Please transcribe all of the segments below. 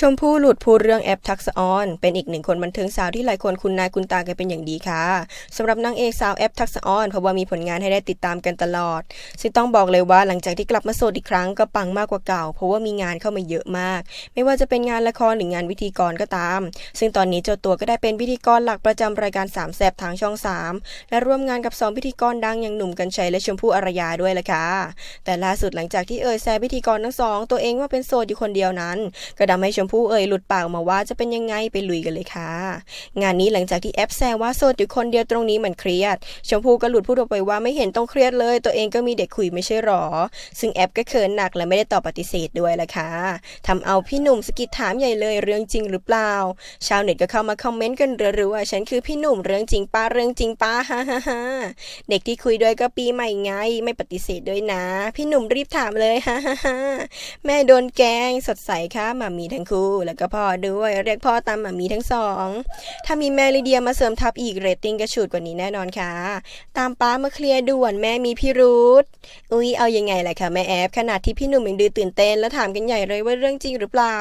ชมพู่หลุดพูดเรื่องแอปทักษะออน เป็นอีกหนึ่งคนบันเทิงสาวที่หลายคนคุ้นหน้าคุ้นตากันเป็นอย่างดีค่ะสำหรับนางเอกสาวแอปทักษะออนเพราะว่ามีผลงานให้ได้ติดตามกันตลอด ซึ่งต้องบอกเลยว่าหลังจากที่กลับมาโสดอีกครั้งก็ปังมากกว่าเก่า เพราะว่ามีงานเข้ามาเยอะมาก ไม่ว่าจะเป็นงานละครหรืองานวิธีกรก็ตาม ซึ่งตอนนี้เจ้าตัวก็ได้เป็นพิธีกรหลักประจำรายการสามแซบทางช่อง 3 และร่วมงานกับสองพิธีกรดังอย่างหนุ่มกัญชัยและชมพู่อารยาด้วยละค่ะแต่ล่าสุดหลังจากที่เอ่ยแซวพิธีกรทั้งสองตัวเองว่าเป็นโสดอยู่คนเดียวนั้น ก็ทำให้ชมพู่เอ่ยหลุดปากมาว่าจะเป็นยังไงไปลุยกันเลยค่ะ งานนี้หลังจากที่แอปแซวว่าโสดอยู่คนเดียวตรงนี้เหมือนเครียด ชมพู่ก็หลุดพูดออกไปว่าไม่เห็นต้องเครียดเลย ตัวเองก็มีเด็กคุยไม่ใช่หรอ ซึ่งแอปก็เขินหนักและไม่ได้ตอบปฏิเสธด้วยละค่ะทำเอาพี่หนุ่มสกิดถามใหญ่เลยเรื่องจริงหรือเปล่า ชาวเน็ตก็เข้ามาคอมเมนต์กันเรัวๆว่าฉันคือพี่หนุ่มเรื่องจริงป้าเรื่องจริงป้าฮ่าฮ่าฮ่าเด็กที่คุยด้วยก็ปีใหม่ไงไม่ปฏิเสธด้วยนะ พี่หนุ่มรีบถามเลยฮ่าฮ่าฮ่าแม่โดนแกงสดใสค่ะมามีทั้งคู่แล้วก็พ่อด้วย เรียกพ่อตามหมามีทั้งสอง ถ้ามีแม่ลิเดียมาเสริมทัพอีกเรตติ้งกระฉูดกว่านี้แน่นอนค่ะ ตามป้ามาเคลียร์ด่วนแม่มีพิรุษอุ้ยเอายังไงล่ะคะแม่แอฟขนาดที่พี่หนุ่มยังดูตื่นเต้น และถามกันใหญ่เลยว่าเรื่องจริงหรือเปล่า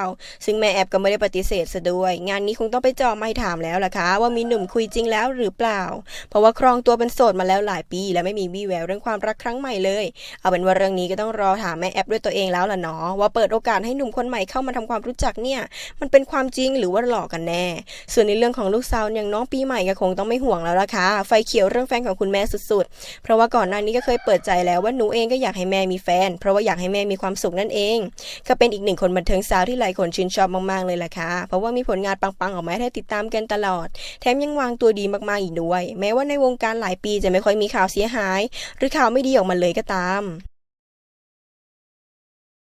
ซึ่งแม่แอฟก็ไม่ได้ปฏิเสธซะด้วย งานนี้คงต้องไปจาะไม่ถามแล้วล่ะคะ ว่ามีหนุ่มคุยจริงแล้วหรือเปล่า เพราะว่าครองตัวเป็นโสดมาแล้วหลายปี และไม่มีวี่แววเรื่องความรักครั้งใหม่เลย เอาเป็นว่าเรื่องนี้ก็ต้องรอถามแม่แอฟด้วยตัวเองแล้วล่ะเนาะว่าเปิดโอกาสให้หนุ่มคนใหม่เข้ามาทำความรู้จักเนี่ย มันเป็นความจริงหรือว่าหลอกกันแน่ ส่วนในเรื่องของลูกสาวอย่างน้องปีใหม่ก็คงต้องไม่ห่วงแล้วล่ะค่ะ ไฟเขียวเรื่องแฟนของคุณแม่สุดๆ เพราะว่าก่อนหน้านี้ก็เคยเปิดใจแล้วว่าหนูเองก็อยากให้แม่มีแฟน เพราะว่าอยากให้แม่มีความสุขนั่นเอง ก็เป็นอีกหนึ่งคนบันเทิงสาวที่หลายคนชื่นชอบมากๆเลยล่ะค่ะ เพราะว่ามีผลงานปังๆออกมาให้ติดตามกันตลอด แถมยังวางตัวดีมากๆอีกด้วย แม้ว่าในวงการหลายปีจะไม่ค่อยมีข่าวเสียหาย หรือข่าวไม่ดีออกมาเลยก็ตาม